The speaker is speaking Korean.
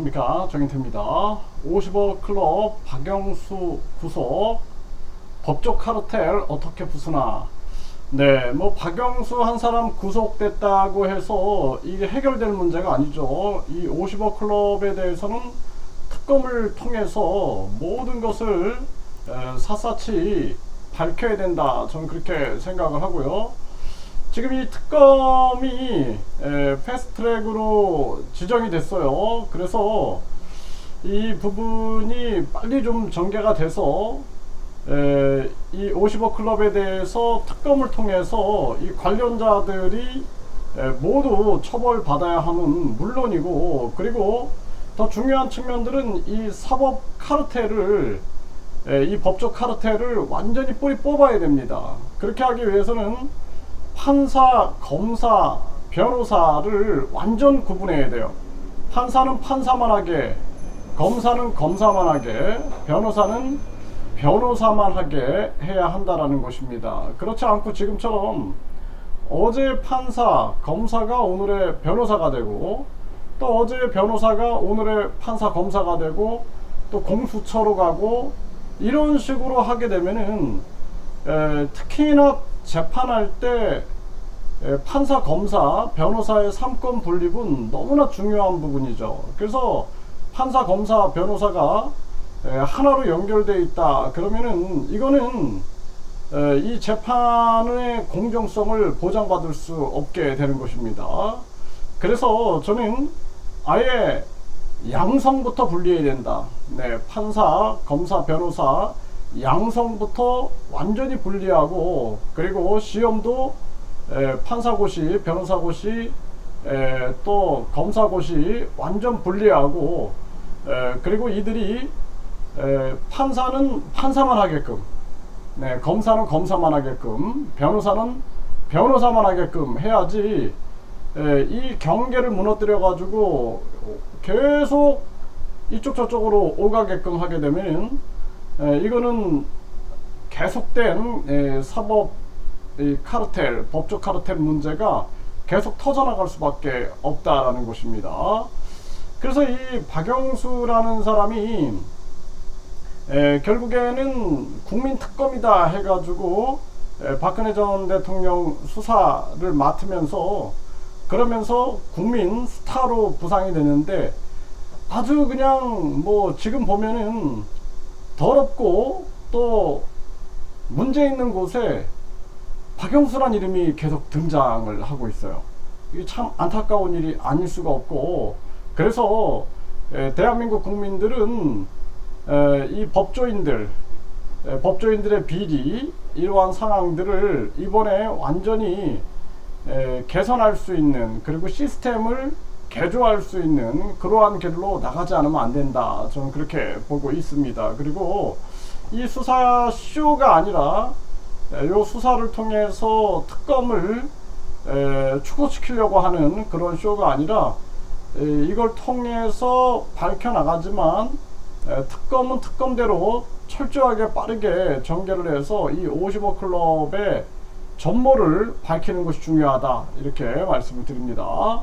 안녕하십니까? 정인태입니다. 50억 클럽 박영수 구속 법적 카르텔 어떻게 부수나? 네 뭐 박영수 한 사람 구속됐다고 해서 이게 해결될 문제가 아니죠. 이 50억 클럽에 대해서는 특검을 통해서 모든 것을 에, 샅샅이 밝혀야 된다. 저는 그렇게 생각을 하고요 지금 이 특검이 에, 패스트트랙으로 지정이 됐어요. 그래서 이 부분이 빨리 좀 전개가 돼서 에, 이 50억 클럽에 대해서 특검을 통해서 이 관련자들이 에, 모두 처벌받아야 하는 물론이고 그리고 더 중요한 측면들은 이 사법 카르텔을 에, 이 법적 카르텔을 완전히 뿌리 뽑아야 됩니다. 그렇게 하기 위해서는 판사, 검사, 변호사를 완전 구분해야 돼요. 판사는 판사만 하게, 검사는 검사만 하게, 변호사는 변호사만 하게 해야 한다라는 것입니다. 그렇지 않고 지금처럼 어제 판사, 검사가 오늘의 변호사가 되고 또 어제 변호사가 오늘의 판사, 검사가 되고 또 공수처로 가고 이런 식으로 하게 되면은 에, 특히나 재판할 때 에, 판사, 검사, 변호사의 삼권 분립은 너무나 중요한 부분이죠. 그래서 판사, 검사, 변호사가 에, 하나로 연결돼 있다. 그러면은 이거는 에, 이 재판의 공정성을 보장받을 수 없게 되는 것입니다. 그래서 저는 아예 양성부터 분리해야 된다. 네, 판사, 검사, 변호사 양성부터 완전히 분리하고 그리고 시험도 에, 판사고시, 변호사고시, 에, 또 검사고시 완전 분리하고 에, 그리고 이들이 에, 판사는 판사만 하게끔 네, 검사는 검사만 하게끔 변호사는 변호사만 하게끔 해야지 에, 이 경계를 무너뜨려 가지고 계속 이쪽 저쪽으로 오가게끔 하게 되면 에, 이거는 계속된 에, 사법 이 카르텔, 법적 카르텔 문제가 계속 터져나갈 수밖에 없다라는 것입니다. 그래서 이 박영수라는 사람이 에, 결국에는 국민 특검이다 해가지고 에, 박근혜 전 대통령 수사를 맡으면서 그러면서 국민 스타로 부상이 되는데 아주 그냥 뭐 지금 보면은 더럽고 또 문제 있는 곳에 박영수란 이름이 계속 등장을 하고 있어요. 이게 참 안타까운 일이 아닐 수가 없고 그래서 에, 대한민국 국민들은 에, 이 법조인들 에, 법조인들의 비리 이러한 상황들을 이번에 완전히 에, 개선할 수 있는 그리고 시스템을 개조할 수 있는 그러한 길로 나가지 않으면 안 된다. 저는 그렇게 보고 있습니다. 그리고 이 수사 쇼가 아니라 이 수사를 통해서 특검을 에, 축소시키려고 하는 그런 쇼가 아니라 에, 이걸 통해서 밝혀나가지만 에, 특검은 특검대로 철저하게 빠르게 전개를 해서 이 55 클럽의 전모를 밝히는 것이 중요하다 이렇게 말씀을 드립니다.